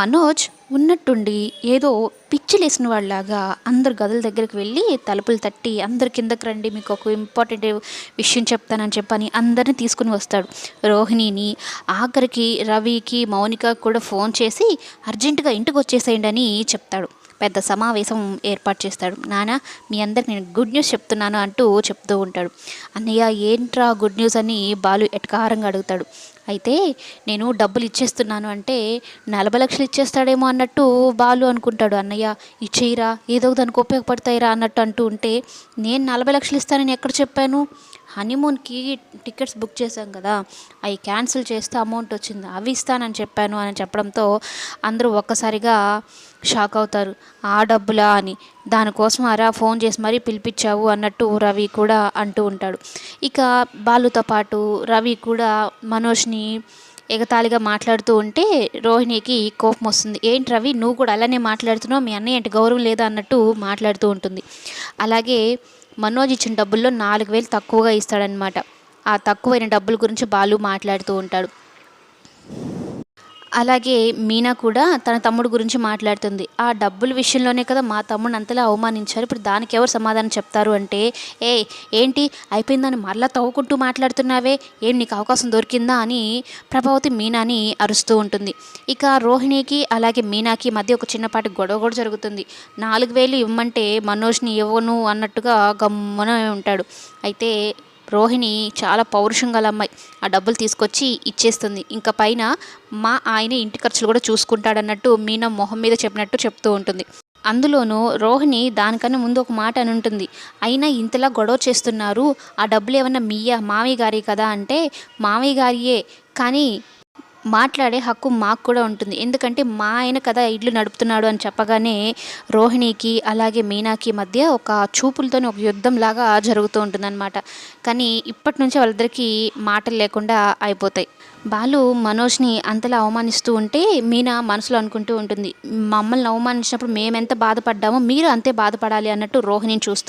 మనోజ్ ఉన్నట్టుండి ఏదో పిచ్చిలేసిన వాళ్ళలాగా అందరు గదుల దగ్గరికి వెళ్ళి తలుపులు తట్టి అందరు కిందకి రండి మీకు ఒక ఇంపార్టెంట్ విషయం చెప్తానని చెప్పని అందరిని తీసుకుని వస్తాడు. రోహిణిని ఆఖరికి రవికి మౌనిక కూడా ఫోన్ చేసి అర్జెంటుగా ఇంటికి వచ్చేసేయండి అని చెప్తాడు. పెద్ద సమావేశం ఏర్పాటు చేస్తాడు. నాన్న మీ అందరికి నేను గుడ్ న్యూస్ చెప్తున్నాను అంటూ చెప్తూ ఉంటాడు. అన్నయ్య ఏంట్రా గుడ్ న్యూస్ అని బాలు ఎటకారంగా అడుగుతాడు. అయితే నేను డబ్బులు ఇచ్చేస్తున్నాను అంటే నలభై లక్షలు ఇచ్చేస్తాడేమో అన్నట్టు బాలు అనుకుంటాడు. అన్నయ్య ఇచ్చేయిరా ఏదో దానికి ఉపయోగపడతాయిరా అన్నట్టు అంటూ ఉంటే నేను నలభై లక్షలు ఇస్తానని ఎక్కడ చెప్పాను? హనీమూన్కి టికెట్స్ బుక్ చేశాం కదా అవి క్యాన్సిల్ చేస్తే అమౌంట్ వచ్చింది. అవి ఇస్తానని చెప్పాను అని చెప్పడంతో అందరూ ఒక్కసారిగా షాక్ అవుతారు. ఆ డబ్బులా అని. దానికోసం అరా ఫోన్ చేసి మరీ పిలిపించావు అన్నట్టు రవి కూడా అంటూ ఉంటాడు. ఇక బాలుతో పాటు రవి కూడా మనోజ్ని ఎగతాళిగా మాట్లాడుతూ ఉంటే రోహిణికి కోపం వస్తుంది. ఏంటి రవి నువ్వు కూడా అలానే మాట్లాడుతున్నావు? మీ అన్నయ్య అంటే గౌరవం లేదా? అన్నట్టు మాట్లాడుతూ ఉంటుంది. అలాగే మనోజ్ ఇచ్చిన డబ్బుల్లో నాలుగు వేలు తక్కువగా ఇస్తాడనమాట ఆ తక్కువైన డబ్బుల గురించి బాలు మాట్లాడుతూ ఉంటాడు. అలాగే మీనా కూడా తన తమ్ముడు గురించి మాట్లాడుతుంది. ఆ డబ్బుల విషయంలోనే కదా మా తమ్ముడు అంతలా అవమానించారు. ఇప్పుడు దానికి ఎవరు సమాధానం చెప్తారు అంటే ఏ ఏంటి? అయిపోయిందని మరలా తవ్వుకుంటూ మాట్లాడుతున్నావే? ఏం నీకు అవకాశం దొరికిందా? అని ప్రభావతి మీనాని అరుస్తూ ఉంటుంది. ఇక రోహిణికి అలాగే మీనాకి మధ్య ఒక చిన్నపాటి గొడవ కూడా జరుగుతుంది. నాలుగు వేలు ఇవ్వమంటే మనోజ్ని ఇవ్వను అన్నట్టుగా గమ్మున ఉంటాడు. అయితే రోహిణి చాలా పౌరుషం గల అమ్మాయి. ఆ డబ్బులు తీసుకొచ్చి ఇచ్చేస్తుంది. ఇంకా పైన మా ఆయన ఇంటి ఖర్చులు కూడా చూసుకుంటాడన్నట్టు మీనా మొహం మీద చెప్పినట్టు చెప్తూ ఉంటుంది. అందులోనూ రోహిణి దానికన్నా ముందు ఒక మాట అని ఉంటుంది. అయినా ఇంతలా గొడవ చేస్తున్నారు ఆ డబ్బులు ఏమన్నా మీయ మామయ్య గారి కదా అంటే మామయ్య గారియే. కానీ మాట్లాడే హక్కు మాకు కూడా ఉంటుంది. ఎందుకంటే మా ఆయన కదా ఇల్లు నడుపుతున్నాడు అని చెప్పగానే రోహిణికి అలాగే మీనాకి మధ్య ఒక చూపులతోనే ఒక యుద్ధం లాగా జరుగుతూ ఉంటుందన్నమాట. కానీ ఇప్పటి నుంచి వాళ్ళిద్దరికీ మాటలు లేకుండా అయిపోతాయి. బాలు మనోజ్ని అంతలా అవమానిస్తూ ఉంటే మీనా మనసులో అనుకుంటూ ఉంటుంది. మమ్మల్ని అవమానించినప్పుడు మేమెంత బాధపడ్డామో మీరు అంతే బాధపడాలి అన్నట్టు రోహిణిని చూస్తూ